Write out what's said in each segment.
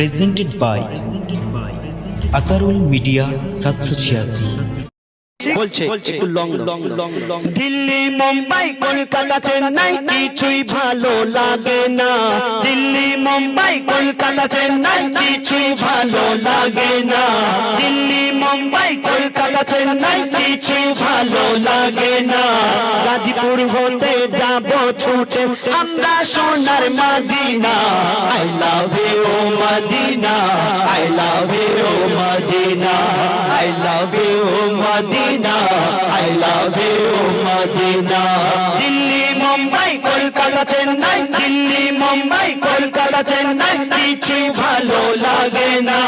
presented by Atarul media সাতশো ছিয়াশি। বলছে একটু long long long long Delhi Mumbai Kolkata Chennai কিছুই ভালো লাগে না। দিল্লি মুম্বাই কলকাতা চেন্নাই কিছুই ভালো লাগে না। দিল্লি মুম্বাই কলকাতা চেন্নাই কিছুই ভালো লাগে না। গাজীপুর হতে যাব ছুটে আমরা সোনার Medina. I love Medina, I love you Medina, I love you Medina, I love you Medina. Delhi, Mumbai, Kolkata, Chennai, Delhi, Mumbai, Kolkata, Chennai, কিছুই ভালো লাগে না।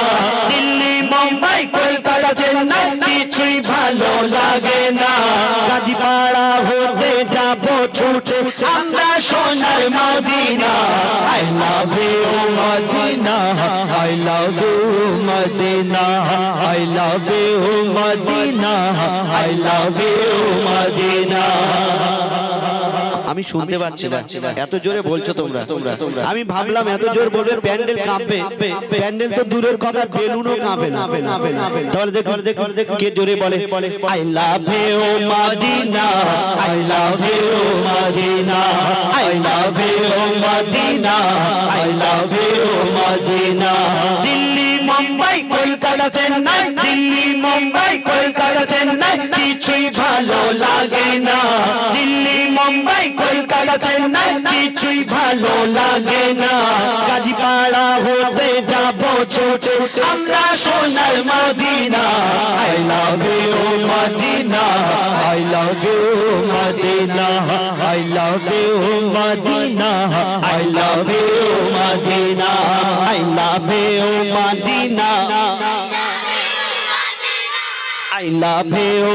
দিল্লি, মুম্বাই, কলকাতা চেন্নাই কিছুই ভালো লাগে না। গাজীপাড়া হতে যাব ছুটে, আমরা সোনার Medina. I love you Medina, I love you Medina, I love you Medina, I love you Medina. আমি শুনতে পাচ্ছি না। এত জোরে বলছো তোমরা। আমি ভাবলাম এত জোর বলবে প্যান্ডেল কাঁপবে। প্যান্ডেল তো দূরের কথা বেলুনও কাঁপে না। তাহলে দেখো দেখো কে জোরে বলে। I love you Medina. I love you Medina. I love you Medina. I love. Delhi Mumbai Kolkata, Chennai, Delhi, Mumbai, Kolkata, Chennai, কিছুই ভালো লাগে না। দিল্লি, মুম্বাই, কলকাতা, চেন্নাই, কিছুই ভালো লাগে না। গাজীপাড়া হতে যাব ছোটে, আমরা সোনার Medina. I love you Medina. I love you Medina. I love you Medina. I love you Medina. You Medina. I love you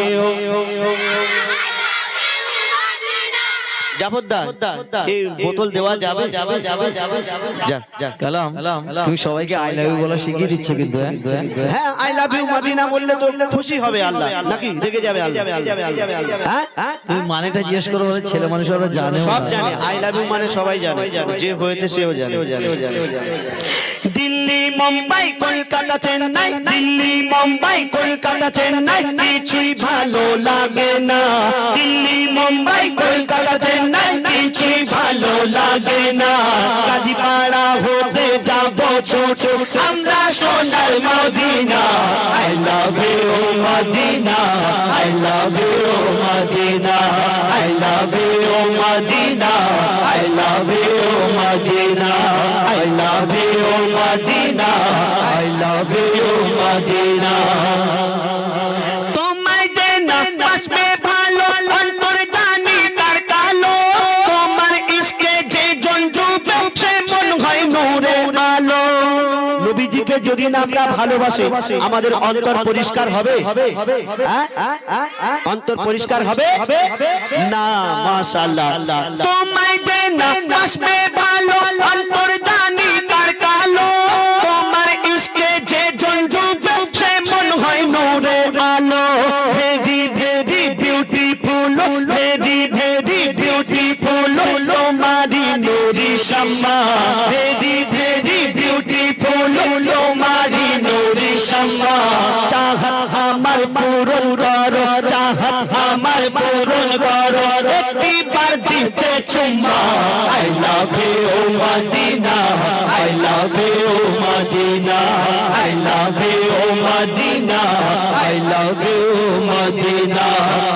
জাফরদা এই বোতল দেওয়া যাবে? যাবে যাবে যাবে যা যা। কালাম তুমি সবাইকে আই লাভ ইউ বলা শিখিয়ে দিচ্ছ কিন্তু হ্যাঁ? হ্যাঁ আই লাভ ইউ মদিনা বললে তো খুশি হবে আল্লাহ। নাকি? রেগে যাবে আল্লাহ। হ্যাঁ? হ্যাঁ? তুমি মানেটা জিজ্ঞেস করো বলে ছেলে মানুষ ওরা জানে সব জানে আই লাভ ইউ মানে সবাই জানে। যে হয়েছে সেও জানে। মুম্বাই, কলকাতা, চেন্নাই। দিল্লি, মুম্বাই, কলকাতা, চেন্নাই। কিছুই ভালো লাগে না। দিল্লি, মুম্বাই, কলকাতা, চেন্নাই। কিছুই ভালো লাগে না। গাজীপাড়া হতে যাব ছোট। আমরা সোনার Medina. I love you Medina. I love you Medina. I love you Medina. I love you Medina. I love you Medina. I love you Medina তোমায় যে না আসবে ভালো অন্তর জানি তার কালো। তোমার ইশকে যে জন ডুবে মন হয় নূরে আলো। নবীজিকে যদি না আমরা ভালোবাসি আমাদের অন্তর পরিষ্কার হবে? হ্যাঁ? অন্তর পরিষ্কার হবে? না মাশাআল্লাহ। তোমায় যে না আসবে ভালো অন্তর দিতে I love you Medina, I love you Medina, I love you Medina, I love you Medina.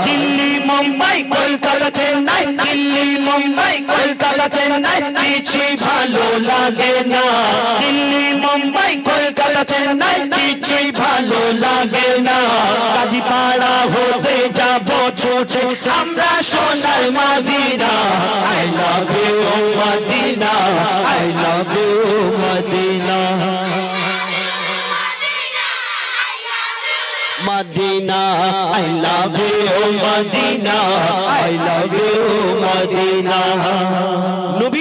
Delhi, Mumbai, Kolkata, Chennai, Delhi, Mumbai, Kolkata, Chennai কিছুই ভালো লাগে না। দিল্লি, মুম্বাই, কলকাতা, চেন্নাই কিছুই আমরা সোনার Medina, I love you Medina, I love you Medina. Medina, I love you Medina, I love you Medina. যারা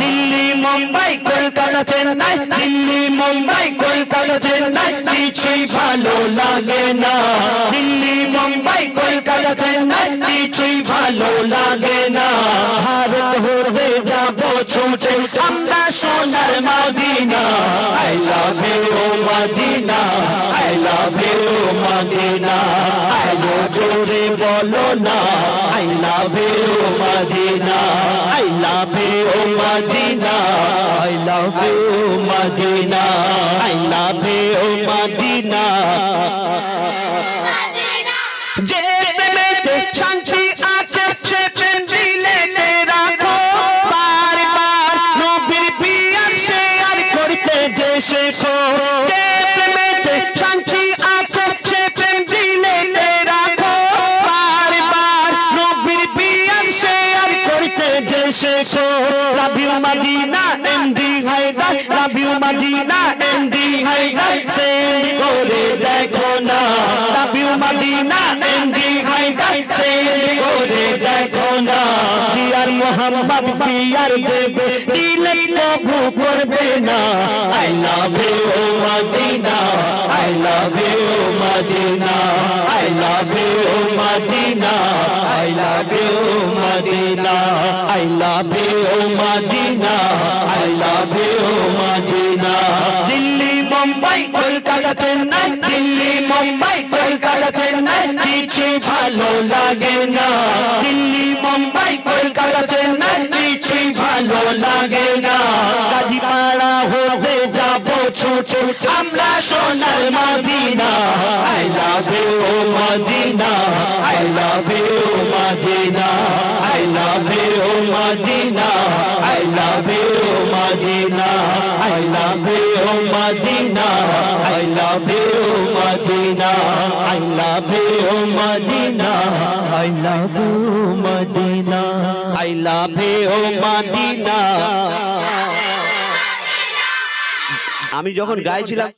দিল্লি মুম্বাই কলকাতা চেন্নাই, দিল্লি, মুম্বাই, কলকাতা চেন্নাই কিছুই ভালো লাগে না। দিল্লি, মুম্বাই, কলকাতা চেন্নাই কিছুই ভালো লাগে না। ভারত হতে যাব ছুটে, আমরা সোনার Medina. I love you, Medina. I love you, Medina. জোরে বলো না, I love you Medina, I love you Medina, I love you Medina, I love you Medina. সে প্রেম মদিনা হাই হায়দার সেন্ড করে দেখো না। You Medina MD hi send করে দেখো না। দিয়ার মোহাম্মদ পিয়ার দেবে, দিলে প্রভু করবে না। I love you Medina. love you, Medina. I love you, Medina. I love you, Medina. I love you, Medina. I love you, Medina. Delhi, Mumbai, Kolkata, Chennai. Delhi, Mumbai, Kolkata, Chennai. কিছু ভালো লাগে না দিল্লি মুম্বাই কলকাতা চেন্নাই কিছুই ভালো লাগে না কাজীপাড়া ছোট আমরা সোনার Medina. I love you, Medina. I love you, Medina. I love you, Medina. I love you, Medina. I love you, Medina. I love you, Medina. I love you, Medina. I love you, Medina. I love you, Medina. আমি যখন গাইছিলাম